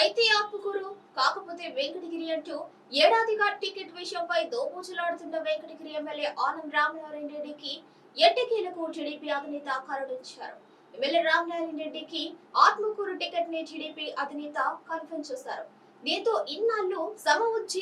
అయితే ఆత్మకూరు కాకపోతే వెంకటగిరి అంటూ ఏడాదిగా టికెట్ విషయంపై దోబూచులాడుతున్న వెంకటగిరి ఎమ్మెల్యే ఆనంద్ రామనారాయణ రెడ్డికి ఎట్టకేలకు టీడీపీ అధినేత కరుణించారు. ఎమ్మెల్యే రామనారాయణ రెడ్డికి ఆత్మకూరు టికెట్ని టీడీపీ అధినేత కన్ఫర్మ్ చేశారు. దీంతో ఇన్నాళ్ళు సమ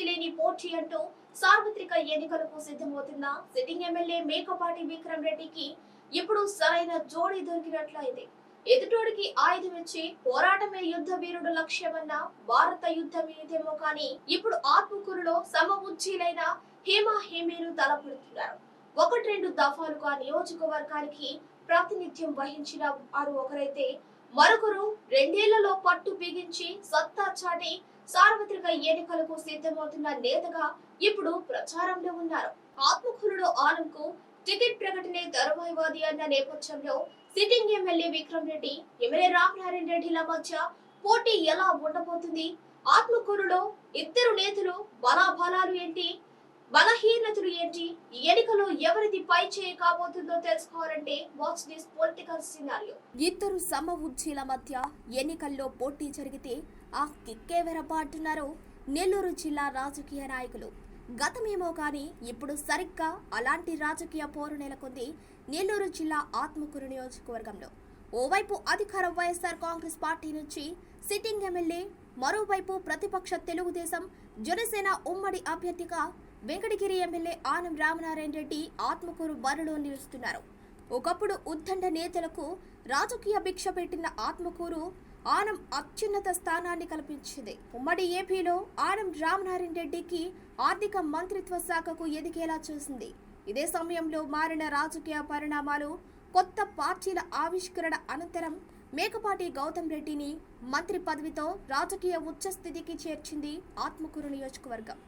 లేని పోటీ అంటూ సార్వత్రిక ఎన్నికలకు సిద్ధమవుతున్న సిట్టింగ్ ఎమ్మెల్యే మేకపాటి విక్రమ్ రెడ్డికి ఇప్పుడు సరైన జోడీ దొరికినట్లయింది. ఎదుటోడికి ఆయుధం ఇచ్చి పోరాటమే యుద్ధ వీరుడు లక్ష్యమన్న భారత యుద్ధం ఇదేమో కానీ ఇప్పుడు ఆత్మకూరులో సమ హేమా హేమ హేమీలు తలపడుతున్నారు. ఒకటి రెండు దఫాలుగా నియోజకవర్గానికి ప్రాతినిధ్యం వహించిన వారు ఒకరైతే మరొకరు రెండేళ్ళలో పట్టు బిగించి సత్తా చాటి సార్వత్రిక ఎన్నికలకు సిద్ధమవుతున్న నేతగా ఇప్పుడు ప్రచారంలో ఉన్నారు. ఆత్మకూరులో ఆనంకు టికెట్ ప్రకటనే తరువాయివాది అన్న నేపథ్యంలో sitting MLA Vikram Reddy MLA Ramanarayana రెడ్డిల మధ్య పోటీ ఎలా ఉండబోతుంది? ఆత్మకూరులో ఇద్దరు నేతలు బలాబలాలు ఏంటి? బలహీనతలు ఏంటి? ఎన్నికలు ఎన్నికలో ఎవరిది పై చేయి కాబోతుందో తెలుసుకోవాలంటే వాచ్ దిస్ పొలిటికల్ సినారియో ఇద్దరు సమ ఉజ్జీల మధ్య ఎన్నికల్లో పోటీ జరిగితే ఆ కిక్కేవెరబ్బా అంటున్నారు నెల్లూరు జిల్లా రాజకీయ నాయకులు. గతమేమో కానీ ఇప్పుడు సరిగ్గా అలాంటి రాజకీయ పోరు నెలకొంది నెల్లూరు జిల్లా ఆత్మకూరు నియోజకవర్గంలో. ఓవైపు అధికార వైఎస్ఆర్ కాంగ్రెస్ పార్టీ నుంచి సిట్టింగ్ ఎమ్మెల్యే మరోవైపు ప్రతిపక్ష తెలుగుదేశం జనసేన ఉమ్మడి అభ్యర్థిగా వెంకటగిరి ఎమ్మెల్యే ఆనం రామనారాయణ రెడ్డి ఆత్మకూరు బరిలో నిలుస్తున్నారు. ఒకప్పుడు ఉద్దండ నేతలకు రాజకీయ భిక్ష పెట్టిన ఆత్మకూరు ఆనం అత్యున్నత స్థానాన్ని కల్పించింది. ఉమ్మడి ఏపీలో ఆనం రామనారాయణ రెడ్డికి ఆర్థిక మంత్రిత్వ శాఖకు ఎదిగేలా చేసింది. ఇదే సమయంలో మారిన రాజకీయ పరిణామాలు కొత్త పార్టీల ఆవిష్కరణ అనంతరం మేకపాటి గౌతమ్ రెడ్డిని మంత్రి పదవితో రాజకీయ ఉచ్చస్థితికి చేర్చింది ఆత్మకూరు నియోజకవర్గం.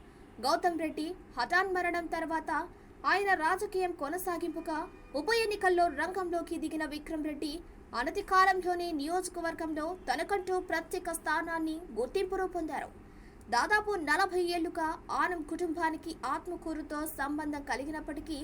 గౌతమ్ రెడ్డి హఠాన్మరణం తర్వాత ఆయన రాజకీయం కొనసాగింపుగా ఉప ఎన్నికల్లో రంగంలోకి దిగిన విక్రమ్ రెడ్డి అనతి కాలంలోనే నియోజకవర్గంలో తనకంటూ ప్రత్యేక స్థానాన్ని గుర్తింపును పొందారు దాదాపు నలభై ఏళ్ళుగా ఆనం కుటుంబానికి ఆత్మకూరుతో సంబంధం కలిగినప్పటికీ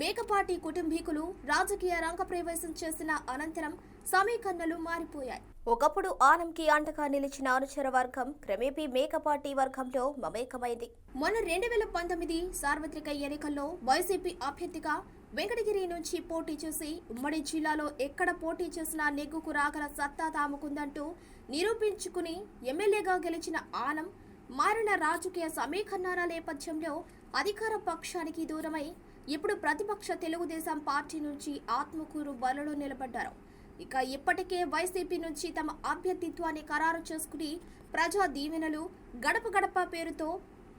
మేకపాటి కుటుంబీకులు రాజకీయ రంగ ప్రవేశం చేసిన అనంతరం సమీకరణలు మారిపోయాయి. ఒకప్పుడు ఆనంకి అంటగా నిలిచిన అనుచర వర్గం క్రమేపీ మేకపాటి వర్గంలో మమేకమైంది. మొన్న రెండు వేల పంతొమ్మిది సార్వత్రిక ఎన్నికల్లో వైసీపీ అభ్యర్థిగా వెంకటగిరి నుంచి పోటీ చేసి ఉమ్మడి జిల్లాలో ఎక్కడ పోటీ చేసినా నెగ్గుకు రాగల సత్తా తాముకుందంటూ నిరూపించుకుని ఎమ్మెల్యేగా గెలిచిన ఆనం మారిన రాజకీయ సమీకరణాల నేపథ్యంలో అధికార పక్షానికి దూరమై ఇప్పుడు ప్రతిపక్ష తెలుగుదేశం పార్టీ నుంచి ఆత్మకూరు బలలో నిలబడ్డారు. ఇక ఇప్పటికే వైసీపీ నుంచి తమ అభ్యర్థిత్వాన్ని ఖరారు చేసుకుని ప్రజా దీవెనలు గడప గడప పేరుతో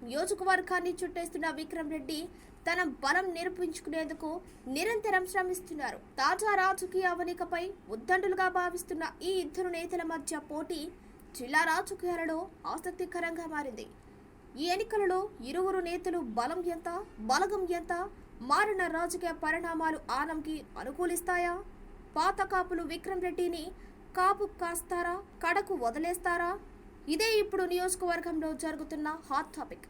నియోజకవర్గాన్ని చుట్టేస్తున్న విక్రమ్ రెడ్డి తన బలం నిరూపించుకునేందుకు నిరంతరం శ్రమిస్తున్నారు. తాజా రాజకీయ అవనికపై ఉద్దండులుగా భావిస్తున్న ఈ ఇద్దరు నేతల మధ్య పోటీ జిల్లా రాజకీయాలలో ఆసక్తికరంగా మారింది. ఈ ఎన్నికలలో ఇరువురు నేతలు బలం ఎంత బలగం ఎంత మారిన రాజకీయ పరిణామాలు ఆనంకి అనుకూలిస్తాయా? పాత కాపులు విక్రమ్ రెడ్డిని కాపు కాస్తారా కడకు వదిలేస్తారా? ఇదే ఇప్పుడు నియోజకవర్గంలో జరుగుతున్న హాట్ టాపిక్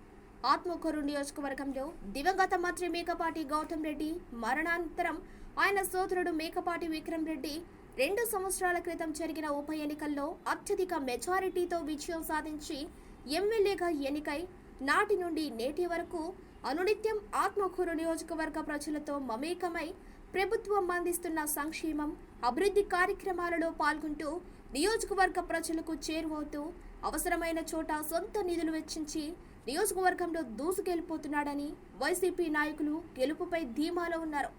ఆత్మకూరు నియోజకవర్గంలో దివంగత మంత్రి మేకపాటి గౌతమ్ రెడ్డి మరణానంతరం ఆయన సోదరుడు మేకపాటి విక్రమ్ రెడ్డి రెండు సంవత్సరాల క్రితం జరిగిన ఉప ఎన్నికల్లో అత్యధిక మెజారిటీతో విజయం సాధించి ఎమ్మెల్యేగా ఎన్నికై నాటి నుండి నేటి వరకు అనునిత్యం ఆత్మకూరు నియోజకవర్గ ప్రజలతో మమేకమై ప్రభుత్వం అందిస్తున్న సంక్షేమం అభివృద్ధి కార్యక్రమాలలో పాల్గొంటూ నియోజకవర్గ ప్రజలకు చేరువవుతూ అవసరమైన చోట సొంత నిధులు వెచ్చించి నియోజకవర్గంలో దూసుకెళ్ళిపోతున్నాడని వైసీపీ నాయకులు గెలుపుపై ధీమాలో ఉన్నారు.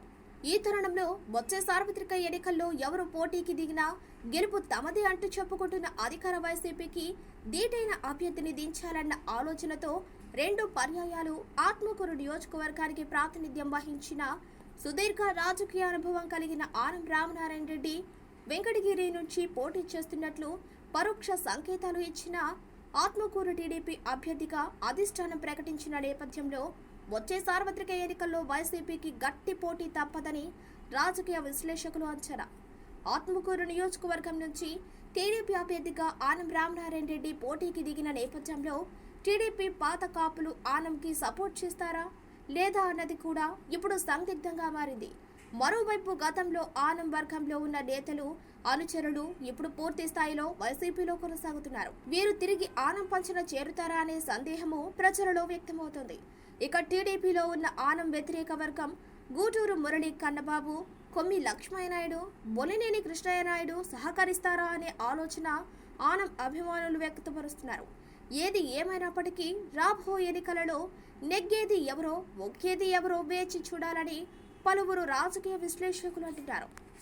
ఈ తరుణంలో వచ్చే సార్వత్రిక ఎన్నికల్లో ఎవరు పోటీకి దిగినా గెలుపు తమదే అంటూ చెప్పుకుంటున్న అధికార వైసీపీకి దీటైన అభ్యర్థిని దించాలన్న ఆలోచనతో రెండు పర్యాయాలు ఆత్మకూరు నియోజకవర్గానికి ప్రాతినిధ్యం వహించిన సుదీర్ఘ రాజకీయ అనుభవం కలిగిన ఆనం రామనారాయణ రెడ్డి వెంకటగిరి నుంచి పోటీ చేస్తున్నట్లు పరోక్ష సంకేతాలు ఇచ్చిన ఆత్మకూరు టీడీపీ అభ్యర్థిగా అధిష్టానం ప్రకటించిన నేపథ్యంలో వచ్చే సార్వత్రిక ఎన్నికల్లో వైసీపీకి గట్టి పోటీ తప్పదని రాజకీయ విశ్లేషకులు అంచనా. ఆత్మకూరు నియోజకవర్గం నుంచి టీడీపీ అభ్యర్థిగా ఆనం రామనారాయణ రెడ్డి పోటీకి దిగిన నేపథ్యంలో టీడీపీ పాత కాపులు ఆనంకి సపోర్ట్ చేస్తారా లేదా అన్నది కూడా ఇప్పుడు సందిగ్ధంగా మారింది. మరోవైపు గతంలో ఆనం వర్గంలో ఉన్న నేతలు అనుచరులు ఇప్పుడు పూర్తి స్థాయిలో వైసీపీలో కొనసాగుతున్నారు. వీరు తిరిగి ఆనం పంచన చేరుతారా అనే సందేహము ప్రజలలో వ్యక్తమవుతుంది. ఇక టీడీపీలో ఉన్న ఆనం వ్యతిరేక వర్గం గూటూరు మురళి కన్నబాబు కొమ్మి లక్ష్మయ్యనాయుడు బొలినేని కృష్ణయ్యనాయుడు సహకరిస్తారా అనే ఆలోచన ఆనం అభిమానులు వ్యక్తపరుస్తున్నారు. ఏది ఏమైనప్పటికీ రాబో ఎన్నికలలో నెగ్గేది ఎవరో ఒక్కేది ఎవరో వేచి చూడాలని పలువురు రాజకీయ విశ్లేషకులు అంటున్నారు.